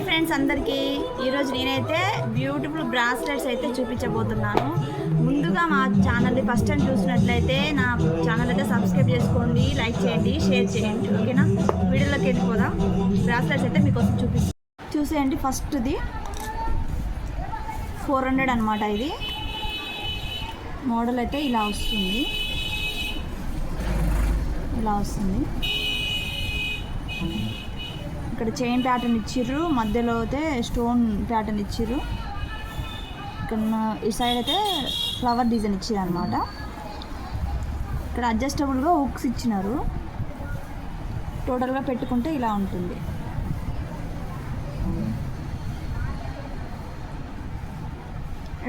Hi friends అందరికీ. ఈరోజు నేనైతే బ్యూటిఫుల్ బ్రాస్లెట్స్ అయితే చూపించబోతున్నాను. ముందుగా మా ఛానల్ని ఫస్ట్ టైం చూసినట్లయితే నా ఛానల్ అయితే సబ్స్క్రైబ్ చేసుకోండి లైక్ చేయండి షేర్ చేయండి ఓకేనా? వీడియోలోకి వెళ్ళిపోదాం. బ్రాస్లెట్స్ అయితే మీకోసం చూపిస్తాను చూసేయండి ఫస్ట్ది. ఫోర్ హండ్రెడ్ అనమాట ఇది. మోడల్ అయితే ఇలా వస్తుంది. ఇలా వస్తుంది. ఇక్కడ చైన్ ప్యాటర్న్ ఇచ్చిర్రు. మధ్యలో అయితే స్టోన్ ప్యాటర్న్ ఇచ్చిర్రు. ఇక్కడ ఈ సైడ్ అయితే ఫ్లవర్ డిజైన్ ఇచ్చారు అనమాట ఇక్కడ అడ్జస్టబుల్గా హుక్స్ ఇచ్చినారు. టోటల్గా పెట్టుకుంటే ఇలా ఉంటుంది.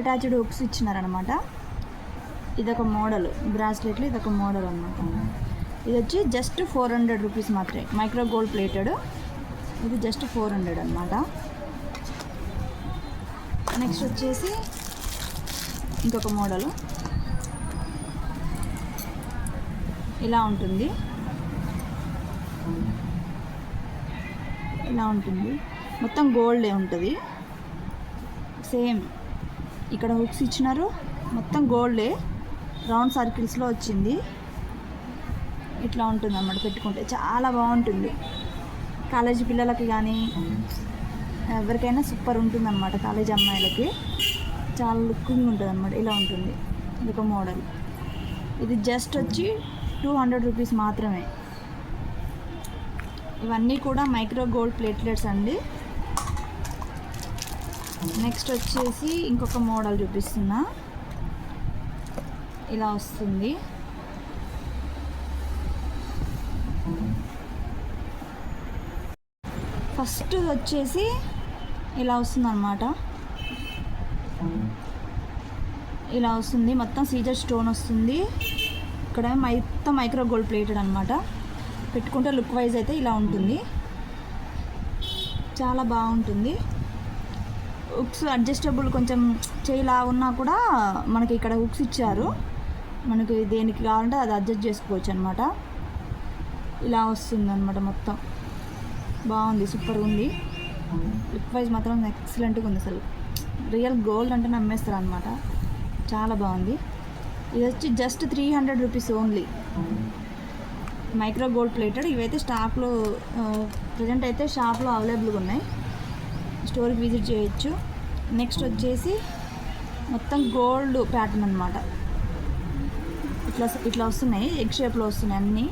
అటాచ్డ్ హుక్స్ ఇచ్చినారనమాట ఇదొక మోడల్. బ్రాస్లెట్లు ఇదొక మోడల్ అనమాట ఇది వచ్చి జస్ట్ ఫోర్ హండ్రెడ్ రూపీస్ మాత్రమే. Micro gold plated. ఇది జస్ట్ ఫోర్ హండ్రెడ్ అనమాట నెక్స్ట్ వచ్చేసి ఇంకొక మోడలు. ఇలా ఉంటుంది. ఇలా ఉంటుంది. మొత్తం గోల్డే ఉంటుంది. సేమ్ ఇక్కడ హుక్స్ ఇచ్చినారు. మొత్తం గోల్డే రౌండ్ సర్కిల్స్లో వచ్చింది. ఇట్లా ఉంటుంది అన్నమాట పెట్టుకుంటే. చాలా బాగుంటుంది. కాలేజీ పిల్లలకి కానీ ఎవరికైనా సూపర్ ఉంటుంది అనమాట కాలేజీ అమ్మాయిలకి. చాలా లుకింగ్ ఉంటుంది అనమాట ఇలా ఉంటుంది. ఇది ఒక మోడల్. ఇది జస్ట్ వచ్చి టూ హండ్రెడ్ రూపీస్ మాత్రమే. ఇవన్నీ కూడా మైక్రో గోల్డ్ ప్లేట్లెట్స్ అండి. నెక్స్ట్ వచ్చేసి ఇంకొక మోడల్ చూపిస్తున్నా. ఇలా వస్తుంది. ఫస్ట్ వచ్చేసి ఇలా వస్తుంది అనమాట ఇలా వస్తుంది. మొత్తం సీజర్ స్టోన్ వస్తుంది. ఇక్కడ మొత్తం మైక్రో గోల్డ్ ప్లేటెడ్ అనమాట పెట్టుకుంటే లుక్ వైజ్ అయితే ఇలా ఉంటుంది. చాలా బాగుంటుంది. హుక్స్ అడ్జస్టబుల్ కొంచెం చేయిలా ఉన్నా కూడా మనకి ఇక్కడ హుక్స్ ఇచ్చారు. మనకి దేనికి కావాలంటే అది అడ్జస్ట్ చేసుకోవచ్చు అనమాట ఇలా వస్తుంది అనమాట మొత్తం. బాగుంది సూపర్ ఉంది. లుక్ వైజ్ మాత్రం ఎక్సలెంట్గా ఉంది అసలు. రియల్ గోల్డ్ అంటే నమ్మేస్తారు అనమాట చాలా బాగుంది. ఇది వచ్చి just three hundred rupees only micro gold plated ఇవైతే స్టాక్లో ప్రజెంట్ అయితే షాప్లో అవైలబుల్గా ఉన్నాయి. స్టోర్కి విజిట్ చేయొచ్చు. నెక్స్ట్ వచ్చేసి మొత్తం గోల్డ్ ప్యాటర్న్ అనమాట ఇట్లా ఇట్లా వస్తున్నాయి. ఎగ్ షేప్లో వస్తున్నాయి అన్నీ.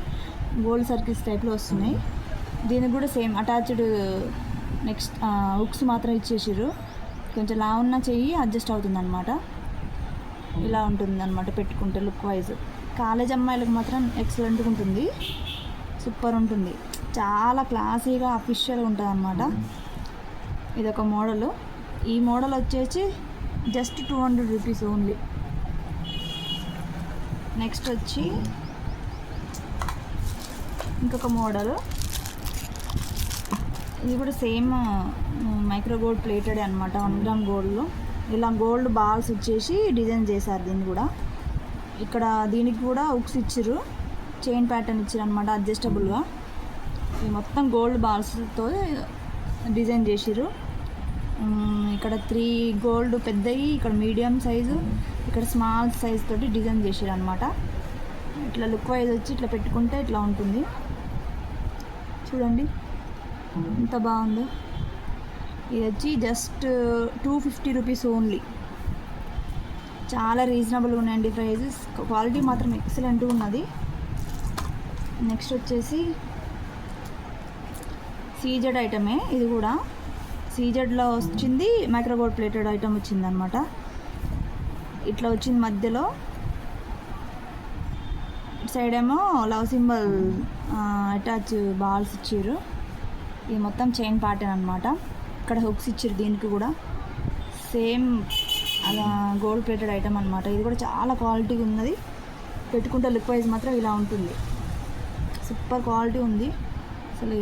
గోల్డ్ సర్కిల్స్ టైప్లో వస్తున్నాయి. దీనికి కూడా సేమ్ అటాచ్డ్ నెక్స్ట్ హుక్స్ మాత్రం ఇచ్చేసారు కొంచెం లా ఉన్న చెయ్యి అడ్జస్ట్ అవుతుందన్నమాట. ఇలా ఉంటుందన్నమాట పెట్టుకుంటే లుక్ వైజ్. కాలేజ్ అమ్మాయిలకు మాత్రం ఎక్సలెంట్గా ఉంటుంది. సూపర్ ఉంటుంది. చాలా క్లాసీగా అఫిషియల్గా ఉంటుంది అనమాట ఇదొక మోడల్. ఈ మోడల్ వచ్చేసి just two hundred rupees only. Next వచ్చి ఇంకొక మోడల్. ఇది కూడా సేమ్ మైక్రో గోల్డ్ ప్లేటెడ్ అనమాట వన్ గ్రామ్ గోల్డ్లో. ఇలా గోల్డ్ బాల్స్ వచ్చేసి డిజైన్ చేశారు దీన్ని కూడా. ఇక్కడ దీనికి కూడా ఉక్స్ ఇచ్చారు చైన్ ప్యాటర్న్ ఇచ్చారు అనమాట అడ్జస్టబుల్గా మొత్తం గోల్డ్ బాల్స్తో డిజైన్ చేసిర్రు. ఇక్కడ త్రీ గోల్డ్ పెద్దవి ఇక్కడ మీడియం సైజు ఇక్కడ స్మాల్ సైజ్ తోటి డిజైన్ చేసారు అనమాట ఇట్లా లుక్ వైజ్ వచ్చి ఇట్లా పెట్టుకుంటే ఇట్లా ఉంటుంది. చూడండి. ఎంత బాగుందో. ఇది వచ్చి just two fifty rupees only చాలా రీజనబుల్గా ఉన్నాయండి ప్రైజెస్ క్వాలిటీ మాత్రం ఎక్సలెంట్ ఉన్నది. నెక్స్ట్ వచ్చేసి సీజెడ్ ఐటమే ఇది కూడా. సీజెడ్లో వచ్చింది మైక్రోగోల్డ్ ప్లేటెడ్ ఐటమ్ వచ్చింది అనమాట ఇట్లా వచ్చింది మధ్యలో. సైడ్ ఏమో లవ్ సింబల్ అటాచ్ బాల్స్ ఇచ్చారు. ఇది మొత్తం చైన్ ప్యాటర్న్ అనమాట ఇక్కడ హుక్స్ ఇచ్చారు దీనికి కూడా. సేమ్ అలా గోల్డ్ ప్లేటెడ్ ఐటమ్ అనమాట ఇది కూడా చాలా క్వాలిటీగా ఉన్నది. పెట్టుకుంటే లుక్ వైజ్ మాత్రం ఇలా ఉంటుంది. సూపర్ క్వాలిటీ ఉంది. అసలు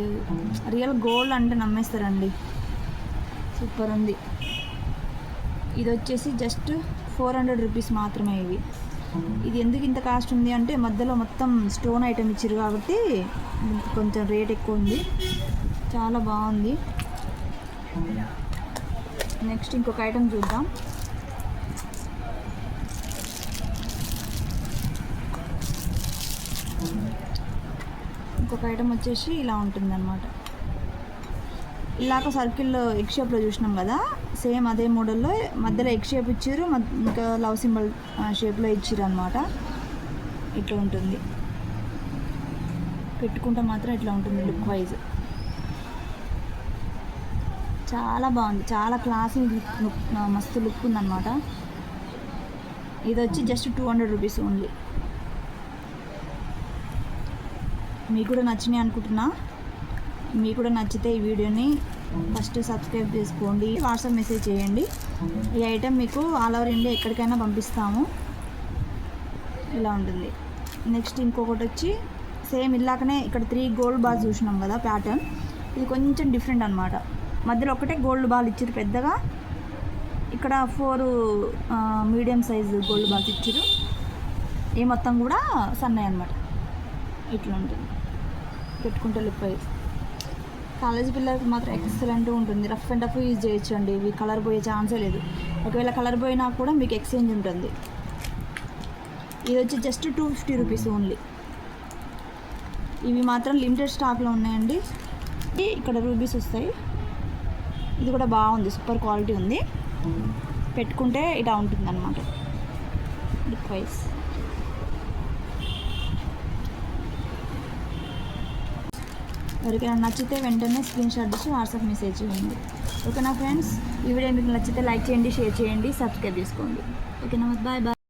రియల్ గోల్డ్ అంటే నమ్మేస్తారండి. సూపర్ ఉంది. ఇది వచ్చేసి జస్ట్ ఫోర్ హండ్రెడ్ రూపీస్ మాత్రమే ఇవి ఇది ఎందుకు ఇంత కాస్ట్ ఉంది అంటే మధ్యలో మొత్తం స్టోన్ ఐటమ్ ఇచ్చారు కాబట్టి కొంచెం రేట్ ఎక్కువ ఉంది. చాలా బాగుంది. నెక్స్ట్ ఇంకొక ఐటెం చూద్దాం. ఇంకొక ఐటెం వచ్చేసి ఇలా ఉంటుంది అనమాట ఇలాగ సర్కిల్ ఎగ్ షేప్లో చూసినాం కదా సేమ్ అదే మోడల్లో మధ్యలో ఎగ్ షేప్ ఇచ్చారు ఇంకా లవ్ సింబల్ షేప్లో ఇచ్చారు అనమాట ఇట్లా ఉంటుంది. పెట్టుకుంటే మాత్రం ఇట్లా ఉంటుంది లుక్ వైజ్ చాలా బాగుంది. చాలా క్లాసీ లుక్ మస్తు లుక్ ఉందన్నమాట. ఇది వచ్చి just two hundred rupees only మీకు కూడా నచ్చినాయి అనుకుంటున్నా. మీకు కూడా నచ్చితే ఈ వీడియోని ఫస్ట్ సబ్స్క్రైబ్ చేసుకోండి. వాట్సాప్ మెసేజ్ చేయండి. ఈ ఐటెం మీకు ఆల్ ఓవర్ ఇండియా ఎక్కడికైనా పంపిస్తాము. ఇలా ఉంటుంది. నెక్స్ట్ ఇంకొకటి వచ్చి సేమ్ ఇలాకనే ఇక్కడ త్రీ గోల్డ్ బార్స్ చూసినాం కదా ప్యాటర్న్ ఇది కొంచెం డిఫరెంట్ అనమాట మధ్యలో ఒకటే గోల్డ్ బాల్ ఇచ్చారు పెద్దగా. ఇక్కడ four medium size gold balls ఇచ్చారు ఈ మొత్తం కూడా సన్నయ్య అనమాట ఇట్లా ఉంటుంది. పెట్టుకుంటే లుక్ కాలేజీ పిల్లలకి మాత్రం ఎక్సలెంట్ ఉంటుంది. రఫ్ అండ్ టఫ్ యూజ్ చేయొచ్చు అండి ఇవి కలర్ పోయే ఛాన్సే లేదు. ఒకవేళ కలర్ పోయినా కూడా మీకు ఎక్స్చేంజ్ ఉంటుంది. ఇది వచ్చి just two fifty rupees only ఇవి మాత్రం లిమిటెడ్ స్టాక్లో ఉన్నాయండి. ఇక్కడ రూబీస్ వస్తాయి. ఇది కూడా బాగుంది సూపర్ క్వాలిటీ ఉంది. పెట్టుకుంటే ఇలా ఉంటుంది అనమాట లుక్ వైజ్ ఎవరికైనా నచ్చితే వెంటనే స్క్రీన్ షాట్ చేసి వాట్సాప్ మెసేజ్ చేయండి. ఓకేనా ఫ్రెండ్స్ ఈ వీడియో మీకు నచ్చితే లైక్ చేయండి షేర్ చేయండి సబ్స్క్రైబ్ చేసుకోండి. ఓకేనా బాయ్ బాయ్